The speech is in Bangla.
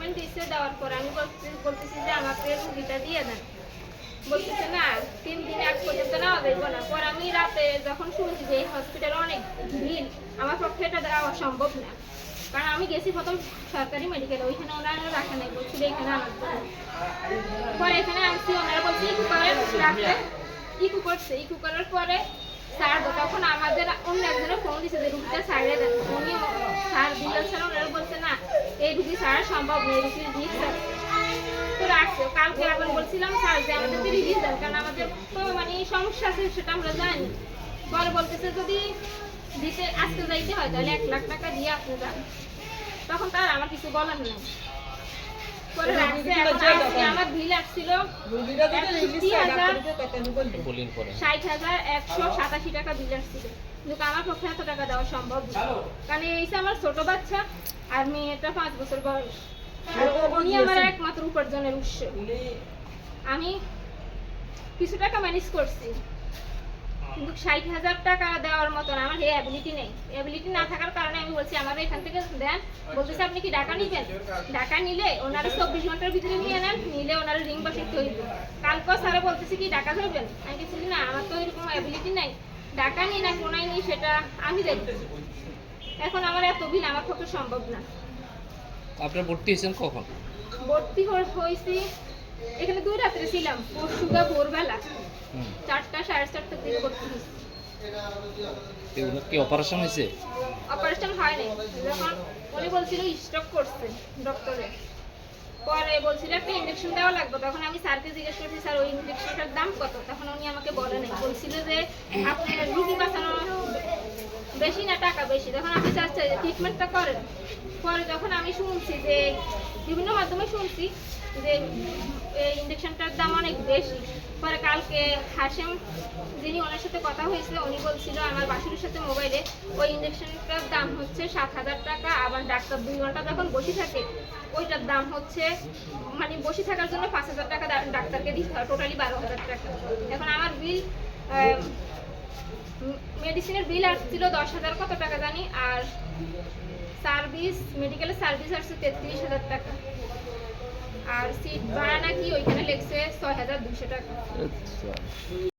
ট্রিটমেন্ট দিচ্ছে দেওয়ার পর আমি বলতেছি যে আমাকে রুগীটা দিয়ে দেন। বলতেছে, না, তিন দিন এক পর্যন্ত নেওয়া যাইব না। পর আমি রাতে যখন শুনছি যে এই হসপিটালে অনেক ভিড়, আমার পক্ষে এটা দেওয়া সম্ভব না। কারণ আমি গেছি প্রথম সরকারি মেডিকেলে ওইখানে ওনারা রাখা নাই, বলছিল এখানে আনার পরে এখানে আসছি ওনারা বলছে ইকু করেন রাখতে। ইকু করছে ইকু করার পরে স্যার তখন আমাদের অন্য একজনে ফোন দিছে যে, রুগীটা সাইডে দেন। উনি স্যার দিল স্যার ওনারা বলছে না এই রুগী ছাড়া সম্ভব নেই রুগীর রিক্স তো রাখছে। কালকে আবার বলছিলাম স্যার যে আমাদেরকে রিলিজ দেন কারণ আমাদের তো মানে সমস্যা আছে সেটা আমরা জানি। পরে বলতেছে যদি দিতে আসতে যাইতে হয় তাহলে এক লাখ টাকা দিয়ে আপনি যান। তখন তার আমার কিছু বলার নেই। পরে রাখছে এখন আজকে আমার বিল আসছিল ষাট হাজার একশো সাতাশি টাকা বিল আসছিল। কিন্তু আমার পক্ষে এত টাকা দেওয়া সম্ভব না। কারণ এই যে আমার ছোট বাচ্চা আর মেয়েটা পাঁচ বছর বয়স। উনি আমার একমাত্র উপার্জনের উৎস। আমি কিছু টাকা ম্যানেজ করছি। কিন্তু ষাট হাজার টাকা দেওয়ার মতন আমার এই অ্যাবিলিটি নেই। অ্যাবিলিটি না থাকার কারণে আমি বলছি আমার এখান থেকে দেন। বলতেছে আপনি কি টাকা নিবেন? টাকা নিলে ওনারা চব্বিশ ঘণ্টার ভিতরে নিয়ে নেন নিলে ওনারা রিং বসাইতে হইবে। কালকেও স্যারে বলতেছে কি টাকা ধরবেন আমি কিছু না আমার তো এরকম অ্যাবিলিটি নাই। টাকা নিই না কোনায় নিই সেটা আমি দেখি এখন আমার এত বিল আমার পক্ষে সম্ভব না। আপনার ভর্তি হয়েছেন কখন? ভর্তি হয়ে- হয়েছি এখানে দুই রাত্রে ছিলাম পরশুদা ভোরবেলা। চারটা সাড়ে চারটার দিকে ভর্তি হয়েছি। কি অপারেশন হয়েছে? অপারেশন হয়নি। যখন উনি বলছিল স্ট্রোক করছে ডক্টরে পরে বলছিল একটা ইঞ্জেকশন দেওয়া লাগবে। তখন আমি স্যারকে জিজ্ঞেস করছি স্যার ওই ইঞ্জেকশনটার দাম কত? তখন উনি আমাকে বলে নাই। বলছিল যে আপনি রুগী বাঁচানো বেশি না, টাকা বেশি। তখন আপনি চাচ্ছেন ট্রিটমেন্টটা করেন, পরে যখন আমি শুনছি যে, বিভিন্ন মাধ্যমে শুনছি যে, এই ইঞ্জেকশনটার দাম অনেক বেশি। পরে কালকে হাসেম যিনি ওনার সাথে কথা হয়েছিল, উনি বলছিল আমার বাসুরের সাথে মোবাইলে ওই ইঞ্জেকশনটার দাম হচ্ছে সাত হাজার টাকা, আবার ডাক্তার দুই ঘণ্টা যখন বসে থাকে, ওইটার দাম হচ্ছে মানে বসে থাকার জন্য পাঁচ হাজার টাকা, ডাক্তারকে দিতে হয় টোটালি বারো হাজার টাকা। এখন আমার বিল মেডিসিনের বিল আসছিল দশ হাজার, কত টাকা জানি? আর সার্ভিস, মেডিকেলের সার্ভিস আসছে তেত্রিশ হাজার টাকা। আর সিট ভাড়া নাকি ওইখানে লেগছে ছয় হাজার দুশো টাকা।